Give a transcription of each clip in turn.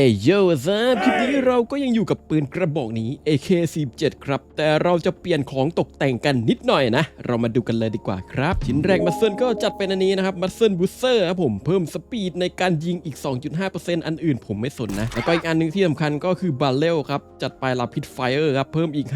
เอยโยซะคลิปนี้เราก็ยังอยู่กับปืนกระบอกนี้ AK47 ครับ แต่เราจะเปลี่ยนของตกแต่งกันนิดหน่อยนะ เรามาดูกันเลยดีกว่าครับ ชิ้นแรกมัสเซิลก็จัดเป็นอันนี้นะครับมัสเซิลบูสเซอร์ครับผมเพิ่มสปีดในการยิงอีก 2.5%อันอื่นผมไม่สนนะ แล้วก็อีกอันหนึงที่สำคัญก็คือบาเรลครับ จัดไปลาพิดไฟเออร์ครับ เพิ่มอีก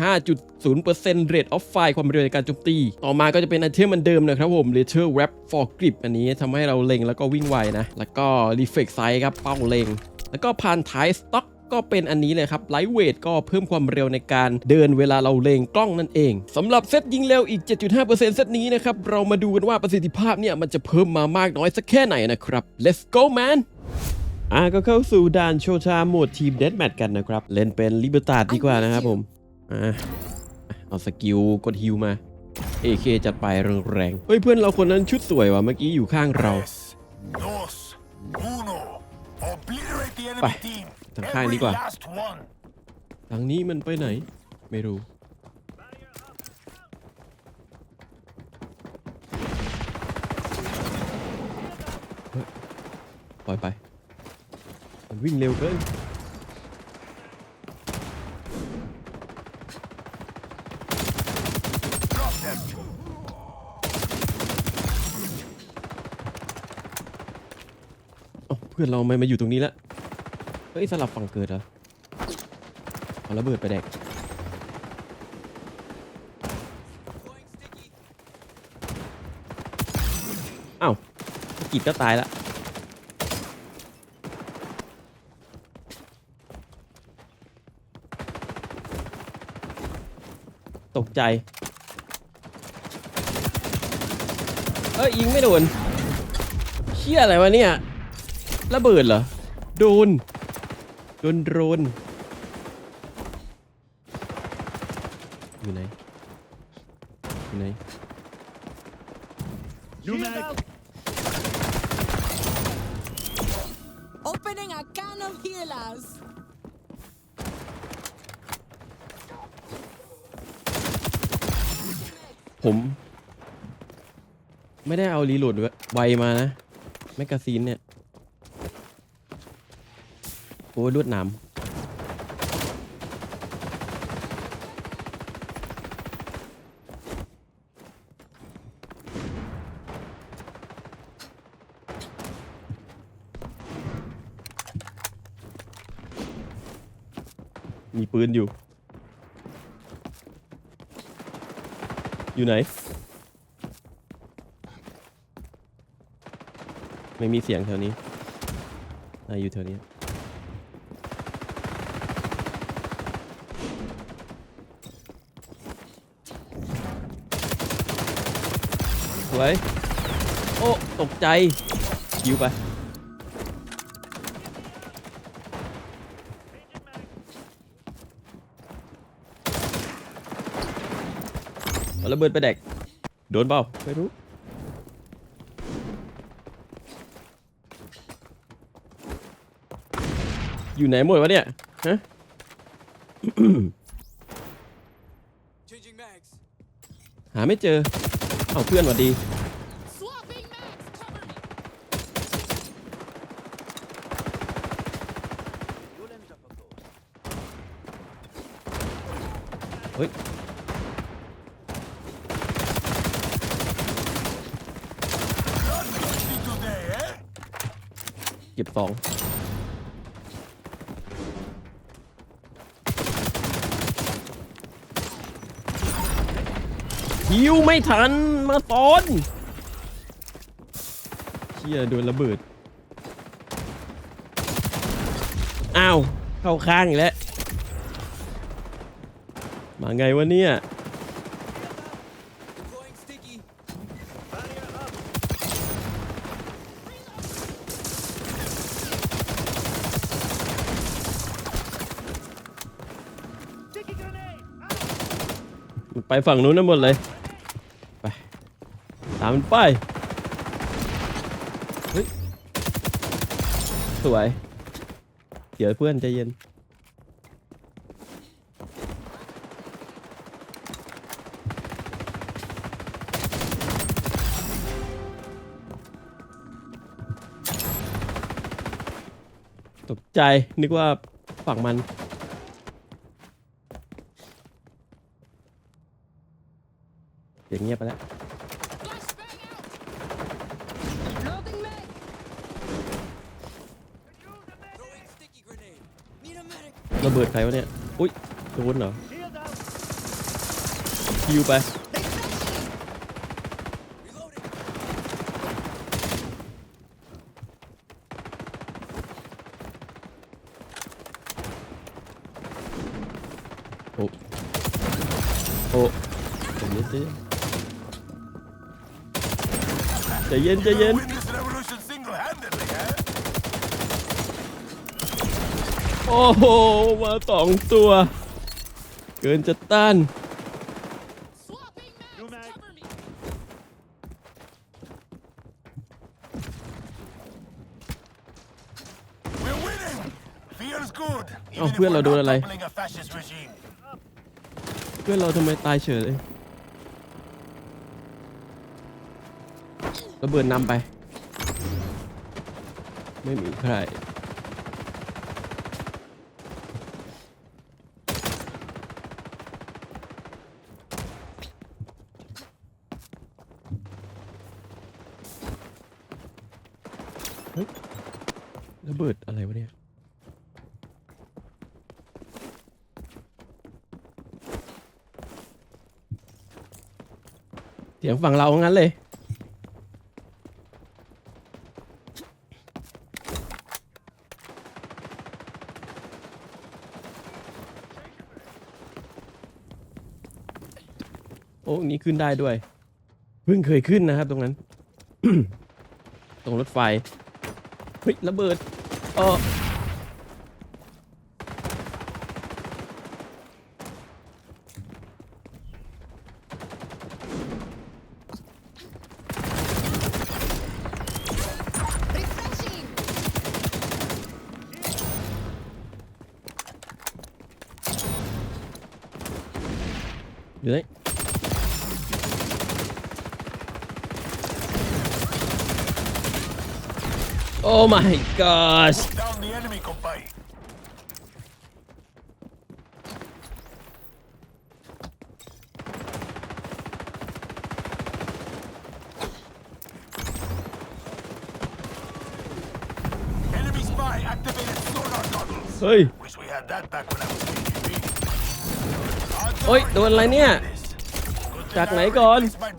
5.0% rate of fire ความเร็วในการโจมตี ต่อมาก็จะเป็นไอเทมเหมันเดิมนะครับผม Laser Wrap for Grip อันนี้ทำให้เราเล็งแล้วก็วิ่งไวนะแล้วก็ Reflex Sight ครับเป้าเล็ง แล้วก็พานท้ายสต็อกก็เป็นอันนี้เลยครับไลท์เวทก็เพิ่มความเร็วในการเดินเวลาเราเลงกล้องนั่นเองสำหรับเซตยิงเร็วอีก 7.5%เซตนี้นะครับ เรามาดูกันว่าประสิทธิภาพเนี่ย มันจะเพิ่มมามากน้อยสักแค่ไหนนะครับ let's go man อะก็เข้าสู่ด่านโชว์ชาโหมดทีมเดดแมทกันนะครับ เล่นเป็นลิเบอร์ตาดดีกว่านะครับผมอะเอาสกิลกดฮิวมา AK จัดไปแรงๆเฮ้ยเพื่อนเราคนนั้นชุดสวยว่ะเมื่อกี้อยู่ข้างเรา ไปทางข้างดีกว่า ทางนี้มันไปไหน ไม่รู้ ปล่อยไป มันวิ่งเร็วเกินเพื่อนเราไม่มาอยู่ตรงนี้แล้ว เฮ้ยสลับฝั่งเกิดเหรอเอาระเบิดไปแดกอ้าวกิดก็ตายละตกใจ เอ้ยยิงไม่โดนเชี่ยอะไรวะเนี่ย ระเบิดเหรอ โดน โดนโดรนอยู่ไหน อยู่ไหน Opening a can of healers. ผม ไม่ได้เอารีโหลดไวมานะ แมกกาซีนเนี่ย โอ้ยลวดหนามมีปืนอยู่ อยู่ไหน ไม่มีเสียงแถวนี้ออยู่แถวนี้ สวย โอ้ ตกใจยิวไป เอาระเบิดไปแดก โดนเปล่าไม่รู้ อยู่ไหนหมดวะเนี่ย ฮะ Changing mags. หาไม่เจอ เอาเพื่อนหวัดดี เฮ้ย เก็บสอง ฮิวไม่ทันมาตอนเชี่ยโดนระเบิด อ้าว เข้าข้างอีกแล้ว มาไงวะเนี่ย ไปฝั่งนู้นนั่นหมดเลย ตามมันไปเฮ้ยสวยเดี๋ยวเพื่อนใจเย็นตกใจนึกว่าฝั่งมันเสียงเงียบไปแล้ว ระเบิดใครวะเนี่ย อุ้ยโดนเหรอคิวไป โอ้โอ้ใจเย็นใจเย็นใจเย็น โอ้โห มาสองตัว เกินจะต้าน Swapping mags. Cover me. We're winning. Feels good. Oh, Even if พื่อนเรา we're โดน not อะไร toppling a fascist regime. เพื่อนเราทำไมตายเฉยเลยระเบิดนำไป ไม่มีใคร ระเบิดอะไรวะเนี่ย เสียงฝั่งเรางั้นเลย โอ้นี่ขึ้นได้ด้วย เพิ่งเคยขึ้นนะครับตรงนั้น ตรงรถไฟ เฮ้ยระเบิดเออ โอ้ my gosh Down the enemy, compay. Enemy spy activated sonar goggles. เฮ้ย Wish we had that back when I was KGB. Odds โอ้ย are โดนอะไรเนี่ย จากไหนก่อน Replace my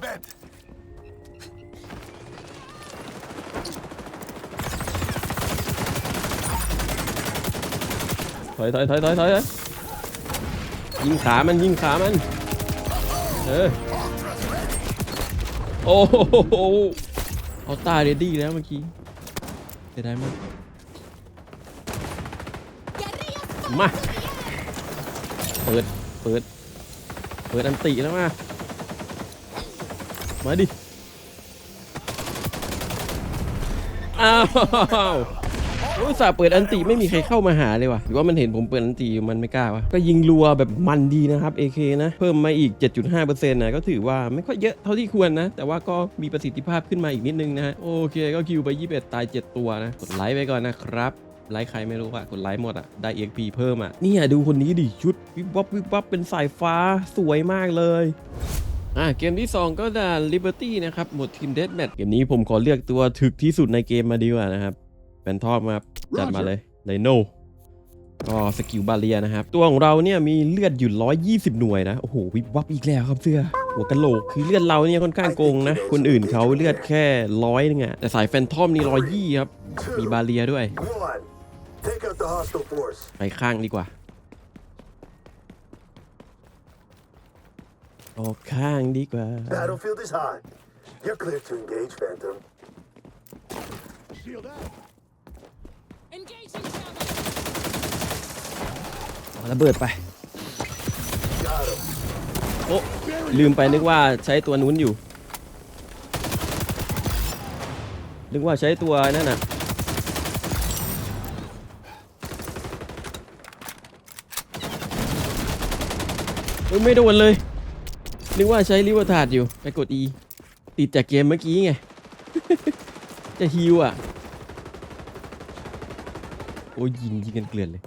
อยถอยถอยถอยถอยยิงขามันยิงขามันเออโอ้โหเอาตาเรดี้แล้วเมื่อกี้จะได้ไหมมาเปิดเปิดเปิดอันติแล้วมามาดิอ้าว อุตส่าห์เปิดอันติไม่มีใครเข้ามาหาเลยว่ะหรือว่ามันเห็นผมเปิดอันติมันไม่กล้าวะก็ยิงรัวแบบมันดีนะครับ AK นะ เพิ่มมาอีก 7.5%นะก็ถือว่าไม่ค่อยเยอะเท่าที่ควรนะ แต่ว่าก็มีประสิทธิภาพขึ้นมาอีกนิดนึงนะฮะโอเคก็คิวไป 21 ตาย 7 ตัวนะ กดไลค์ไปก่อนนะครับไลค์ใครไม่รู้อะกดไลค์หมดอะได้ EXP เพิ่มอะเนี่ยดูคนนี้ดิชุดวิบวับวิบวับเป็นสายฟ้าสวยมากเลยอะเกมที่ 2 ก็ด่าน Liberty นะครับหมดทีมเด a แมทเกมนี้ผมขอเลือกตัวถึกที่สุดในเกมมาดีกว่านะครับ เป็นทอปมาครับจัดมาเลยไดโนก็สกิลบาเลียนะครับ ตัวของเราเนี่ยมีเลือดอยู่ 120 หน่วยนะ โอ้โห วิบวับอีกแล้วครับเสื้อ หัวกะโหลกคือเลือดเราเนี่ยค่อนข้างโกงนะ คนอื่นเขาเลือดแค่ร้อยนึงอะแต่สายแฟนทอมนี่ร้อยยี่ครับ มีบาเลียด้วย One, take out the hostile force. ไปข้างดีกว่าออกข้างดีกว่า Battlefield is hot. You're clear to engage, Phantom. Engaging javelin. เอา ระเบิดไป โอ้ลืมไปนึกว่าใช้ตัวนู้นอยู่ นึกว่าใช้ตัวนั่นน่ะไม่โดนเลย นึกว่าใช้ลิเวอร์ทาดอยู่ ไปกด E ติดจากเกมเมื่อกี้ไง จะฮิวอะ โอ้อ้ยยิงยิงกันเกลื่อนเลย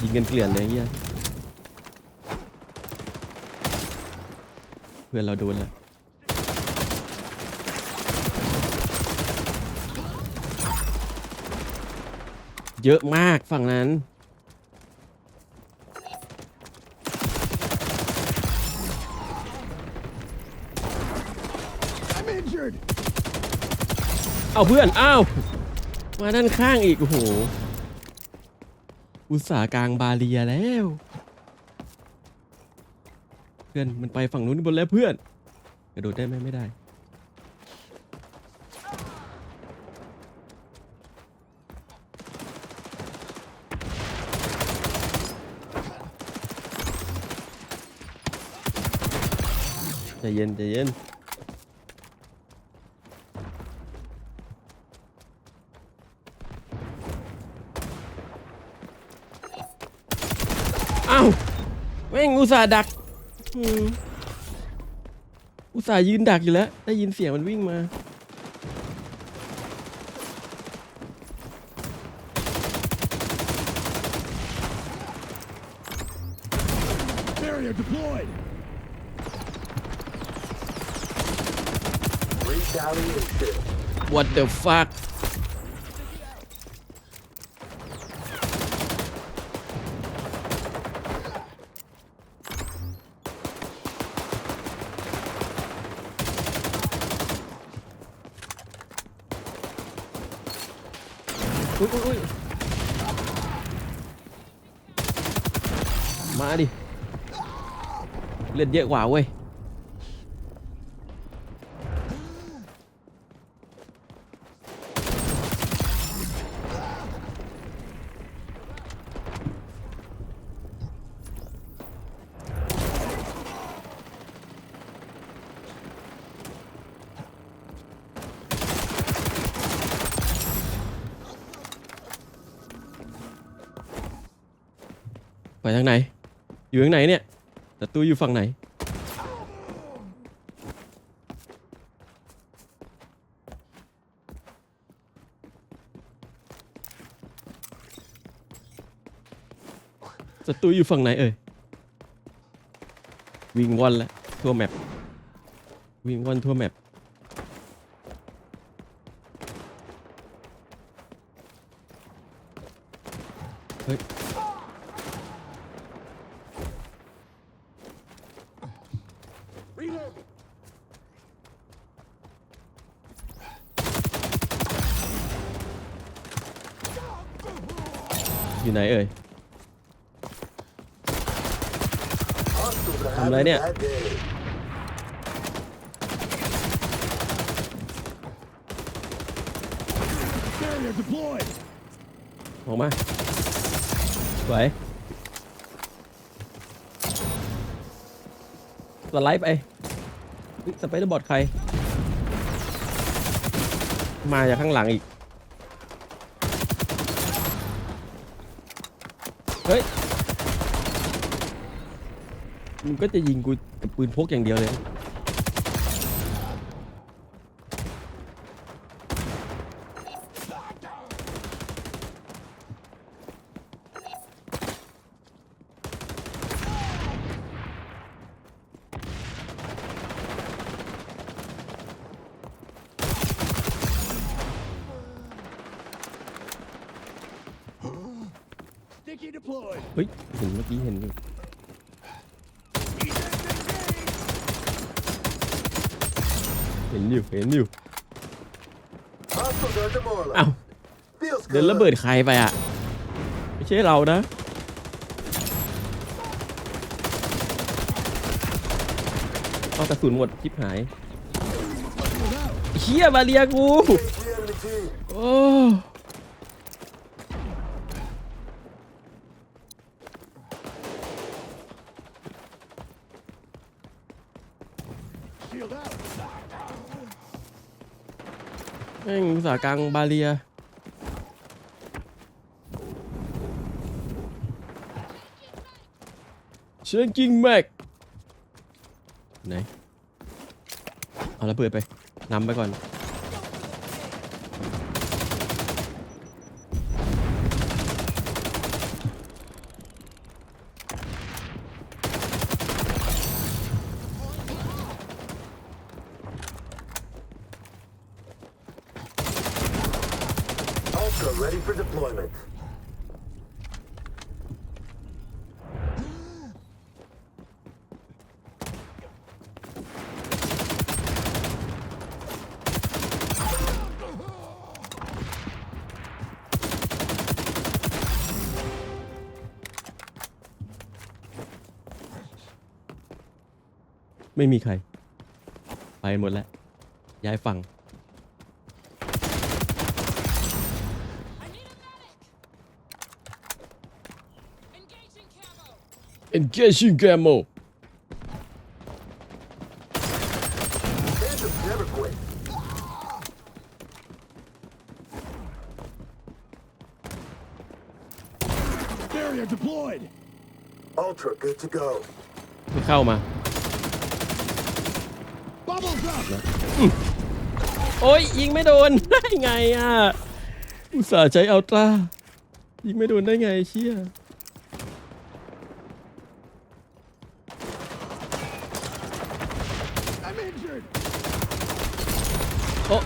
ยิงกันเกลื่อนเลยเฮียเพื่อนเราโดนแล้วเยอะมากฝั่งนั้น เอาเพื่อน อ้าว มาด้านข้างอีก โอ้โห อุตสาหกลางบาเรียแล้ว เพื่อนมันไปฝั่งนู้นบนแล้วเพื่อน กระโดดได้ไหมไม่ได้ ใจเย็นใจเย็น อ้าวแม่งอุตส่าห์ดักอืมอุตส่าห์ยืนดักอยู่แล้ว ได้ยินเสียงมันวิ่งมา Barrier deployed. Retaliation. What the fuck อุ๊ยอุ๊ยอุ๊ยมาดิ ไปทางไหน อยู่ทางไหนเนี่ยศัตรูอยู่ฝั่งไหน ศัตรูอยู่ฝั่งไหนเอ่ย วิ่งว่อนแล้วทั่วแมป วิ่งว่อนทั่วแมปเฮ้ย ไหนเอ่ย are Làm having đấy nè. a bad day. Barrier deployed. ออกมาสวยสไลด์ไปเฮ้ยสไปเดอร์บอทใคร มาจากข้างหลังอีก เฮ้ย มึงก็จะยิงกูกับปืนพกอย่างเดียวเลย เฮ้ยเห็นเมื่อกี้เห็นอยู่เห็นอยู่เห็นอยู่ Hostiles are demoralized. อ้าว Feels เดิน good. ระเบิดใครไปอะ ไม่ใช่เรานะ เอากระสุนหมดชิบหายเฮียมาเรียกู Engage the enemy team. โอ้ แม่งอุตสาหกลางบาเลีย เชนกิ้งแม็ก ไหน เอาระเบิดไปนำไปก่อน Go ready for deployment. ไม่มีใคร ไปหมดแล้ว ย้ายฝั่ง I need a medic. Engaging camo. Engaging ammo Phantoms never quit. Barrier deployed. Ultra, good to go. ไม่เข้ามา Bubbles up. โอ้ยยิงไม่โดน ได้ไงอะ อุตส่าห์ใช้อัลตร้ายิงไม่โดนได้ไงเชี่ย โอ้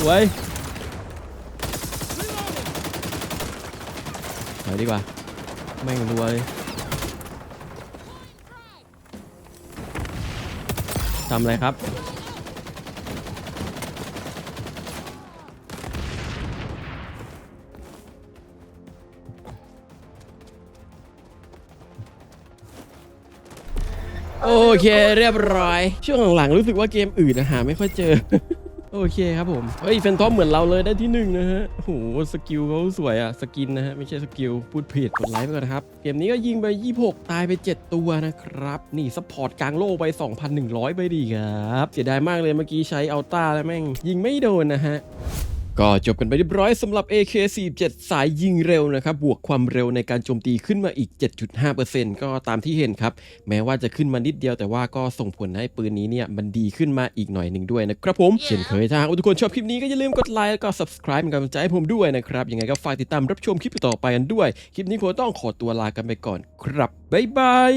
สวยถอยดีกว่าแม่งรัวเลยทำอะไรครับ โอเคเรียบร้อย ช่วงหลังๆรู้สึกว่าเกมอื่นนะหาไม่ค่อยเจอ โอเคครับผม เฮ้ยแฟนทอมเหมือนเราเลยได้ที่หนึ่งนะฮะโอ้โหสกิลเขาสวยอะสกินนะฮะ ไม่ใช่สกิล พูดผิดกดไลค์ไปก่อนนะครับ เกมนี้ก็ยิงไป 26 ตายไป 7 ตัวนะครับ นี่สปอร์ตกลางโลกไป 2,100 ไปดีครับ เสียดายมากเลยเมื่อกี้ใช้อัลต้าแล้วแม่ง ยิงไม่โดนนะฮะ ก็จบกันไปเรียบร้อยสำหรับ AK47 สายยิงเร็วนะครับ บวกความเร็วในการโจมตีขึ้นมาอีก 7.5%ก็ตามที่เห็นครับ แม้ว่าจะขึ้นมานิดเดียวแต่ว่าก็ส่งผลให้ปืนนี้เนี่ยมันดีขึ้นมาอีกหน่อยหนึ่งด้วยนะครับผม เช่นเคยถ้าหากว่าทุกคนชอบคลิปนี้ก็อย่าลืมกดไลค์แล้วก็ subscribe เป็นกำลังใจให้ผมด้วยนะครับ ยังไงก็ฝากติดตามรับชมคลิปต่อไปกันด้วย คลิปนี้คงต้องขอตัวลากันไปก่อนครับบ๊ายบาย